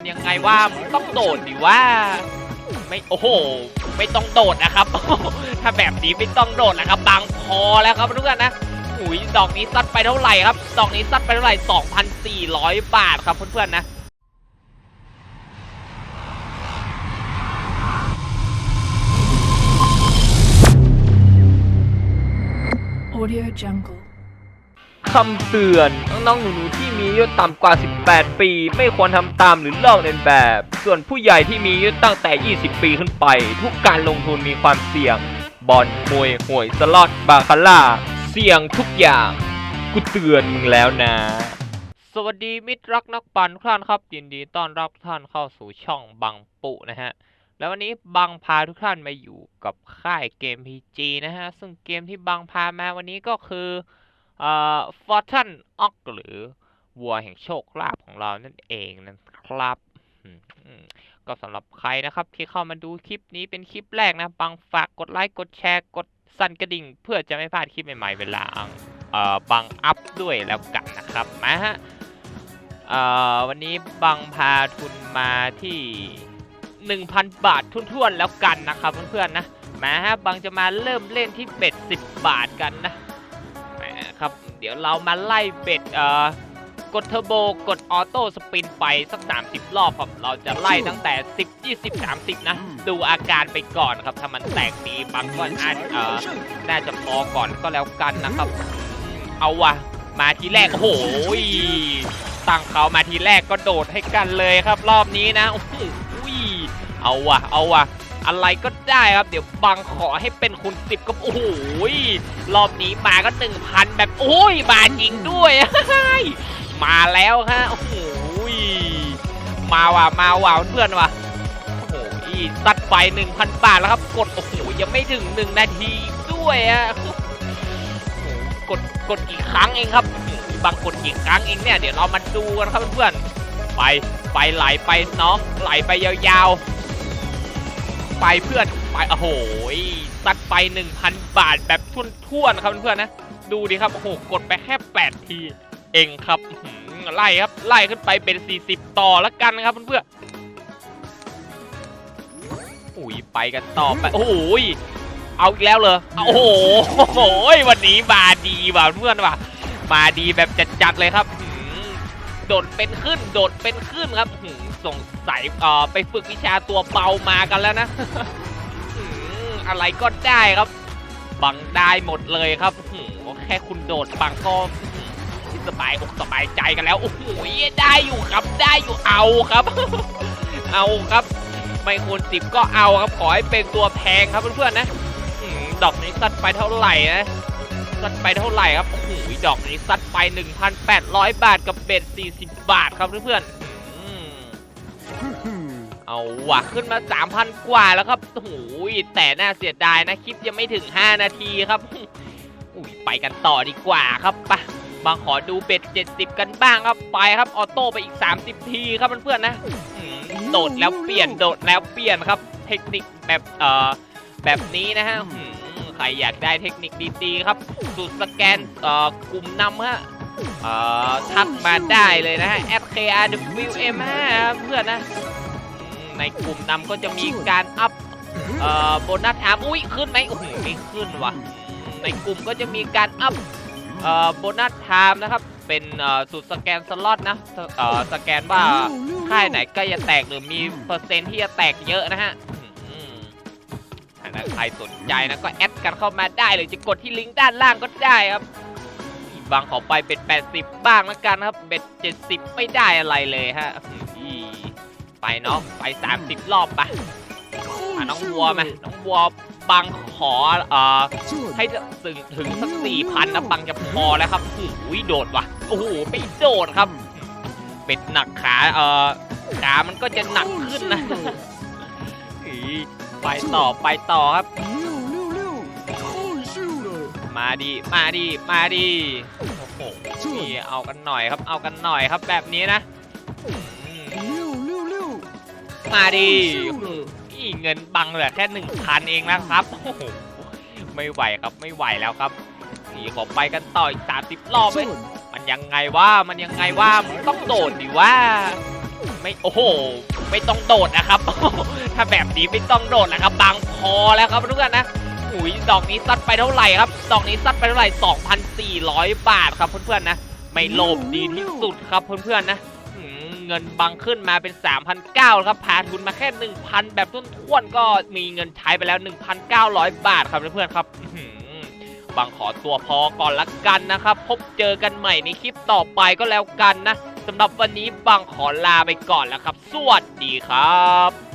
ยังไงว่าต้องโดดดิว่า ไม่โอ้โห ไม่ต้องโดดนะครับ ถ้าแบบนี้ไม่ต้องโดดนะครับบางพอแล้วครับทุกท่านนะอุ้ยดอกนี้ซัดไปเท่าไหร่ครับดอกนี้ซัดไปเท่าไหร่2,400 บาทครับเพื่อนๆนะ Audio Jungle. คำเตือน น้องๆหนูๆที่มีอายุต่ำกว่า 18 ปี ไม่ควรทำตามหรือลอกเลียนแบบ ส่วนผู้ใหญ่ที่มีอายุตั้งแต่ 20 ปีขึ้นไป ทุกการลงทุนมีความเสี่ยงบอลมวยหวยสล็อตบาคาร่า เสี่ยงทุกอย่าง กูเตือนมึงแล้วนะ สวัสดีมิตรรักนักปั่นทุกท่านครับ ยินดีต้อนรับทุกท่านเข้าสู่ช่องบังปุนะฮะแล้ววันนี้บังพาทุกท่านมาอยู่กับค่ายเกม PG นะฮะ ซึ่งเกมที่บังพามาวันนี้ก็คือ เอ่อ Fortune Ox หรือวัวแห่งโชคลาภของเรานั่นเองนะครับก็สำหรับใครนะครับที่เข้ามาดูคลิปนี้เป็นคลิปแรกนะบังฝากกดไลค์กดแชร์กดสั่นกระดิ่ง เพื่อจะไม่พลาดคลิปใหม่ๆเวลาบังอัพด้วยแล้วกันนะครับมาฮะวันนี้บังพาทุนมาที่ 1,000 บาททุ่นๆแล้วกันนะครับเพื่อนๆนะมาฮะบังจะมาเริ่มเล่นที่เบ็ด10 บาทกันนะ แหมครับ เดี๋ยวเรามาไล่เบ็ดเอ่อกดเทอร์โบกดออโต้สปินไปสัก 30 รอบครับ เราจะไล่ตั้งแต่ 10 20 30 นะ ดูอาการไปก่อนครับ ถ้ามันแตกดีบางก็อาจเอ่อน่าจะพอก่อนก็แล้วกันนะครับอืมเอาวะมาทีแรก โอ้โหตั้งเขามาทีแรกก็โดดให้กันเลยครับ รอบนี้นะโอ้โหเอาวะเอาวะ อะไรก็ได้ครับ เดี๋ยวบังขอให้เป็นคูณสิบก็โอ้โหรอบนี้มาก็หนึ่งพันแบบโอ้ยมาจริงด้วย มาแล้วฮะโอ้โหมาว่ะมาว่ะเพื่อนว่ะโอ้โหตัดไปหนึ่งพันบาทแล้วครับ กดโอ้โหยังไม่ถึงหนึ่งนาทีด้วยอะกดกดกี่ครั้งเองครับบางกดกี่ครั้งเองเนี่ยเดี๋ยวเรามาดูกันครับเพื่อนไปไปไหลไปน้องไหลไปยาวๆ ไปเพื่อนไปโอ้โหตัดไป 1,000 บาทแบบทุ่นๆครับเพื่อนๆนะดูดิครับโอ้โหกดไปแค่8ที เองครับไล่ครับไล่ขึ้นไปเป็น 40 ต่อแล้วกันครับเพื่อนๆอุ้ยไปกันต่อไปโอ้โหเอาอีกแล้วเลยโอ้โหวันนี้มาดีว่ะเพื่อนว่ะมาดีแบบจัดๆเลยครับ โดดเป็นขึ้น โดดเป็นขึ้นครับสงสัยเอ่อไปฝึกวิชาตัวเบามากันแล้วนะอะไรก็ได้ครับ บังได้หมดเลยครับแค่คุณโดดบังก็หืมสบายอกสบายใจกันแล้วโอ้โหได้อยู่ครับได้อยู่เอาครับ เอาครับ ไม่คูณสิบก็เอาครับขอให้เป็นตัวแพงครับเพื่อนๆนะดอกนี้สัดไปเท่าไหร่นะ ซัดไปเท่าไหร่ครับ โอ้โหดอกนี้ซัดไป 1,800 บาทกับเบ็ด40 บาทครับเพื่อนๆอืมเอาว่ะขึ้นมา 3,000 กว่าแล้วครับโอ้โหแต่น่าเสียดายนะ คลิปยังไม่ถึง 5 นาทีครับอุ้ยไปกันต่อดีกว่าครับปะบางขอดูเบ็ด 70 กันบ้างครับ ไปครับออโต้ไปอีก 30 ทีครับเพื่อนๆนะโดดแล้วเปลี่ยนโดดแล้วเปลี่ยนครับ เทคนิคแบบเอ่อแบบนี้นะฮะ ใครอยากได้เทคนิคดีๆครับสูตรสแกนเอ่อกลุ่มนำฮะเอ่อทักมาได้เลยนะฮะ FKRWM5 ครับเพื่อนนะในกลุ่มนำก็จะมีการอัพเอ่อโบนัสอาร์มอุ้ยขึ้นไหมโอ้โหไม่ขึ้นว่ะในกลุ่มก็จะมีการอัพเอ่อโบนัสไทม์นะครับเป็นสูตรสแกนสล็อตนะเอ่อสแกนว่าค่ายไหนกล้จะแตกหรือมีเปอร์เซ็นต์ที่จะแตกเยอะนะฮะ ถ้าใครสนใจนะก็แอดกันเข้ามาได้เลยจะกดที่ลิงก์ด้านล่างก็ได้ครับบางขอไปเบ็ด80 บ้างแล้วกันครับเบ็ด70 ไม่ได้อะไรเลยฮะไปเนาะไป 30 รอบไปะน้องวัวมาน้องวัวบังขอเอ่อให้ถึงถึงสักสี่พันนะบังจะพอแล้วครับโอ้โหโดดว่ะโอ้โหไม่โดดครับ เป็ดหนักขาเอ่อขามันก็จะหนักขึ้นนะ ไปต่อไปต่อครับ มาดีมาดีมาดีโอ้โหนี่เอากันหน่อยครับ เอากันหน่อยครับแบบนี้นะอืมมาดีนี่เงินบังเหลือแค่หนึ่งพันเองนะครับโอ้โหไม่ไหวครับไม่ไหวแล้วครับนี่ขอไปกันต่ออีกสามสิบรอบเลยมันยังไงว่ามันยังไงว่ามึงต้องโดดดิว่า ไม่โอ้โห ไม่ต้องโดดนะครับ ถ้าแบบนี้ไม่ต้องโดดนะครับ บางพอแล้วครับเพื่อนนะอุ้ยดอกนี้ซัดไปเท่าไหร่ครับ ดอกนี้ซัดไปเท่าไหร่ 2,400 บาทครับเพื่อนๆนะ ไม่โลภดีที่สุดครับเพื่อนๆนะเงินบังขึ้นมาเป็น 3,900ครับพาทุนมาแค่ 1,000 แบบต้นท้วนๆก็มีเงินใช้ไปแล้ว 1,900 บาทครับเพื่อนๆครับบางขอตัวพอก่อนละกันนะครับ พบเจอกันใหม่ในคลิปต่อไปก็แล้วกันนะ สำหรับวันนี้บางขอลาไปก่อนแล้วครับ สวัสดีครับ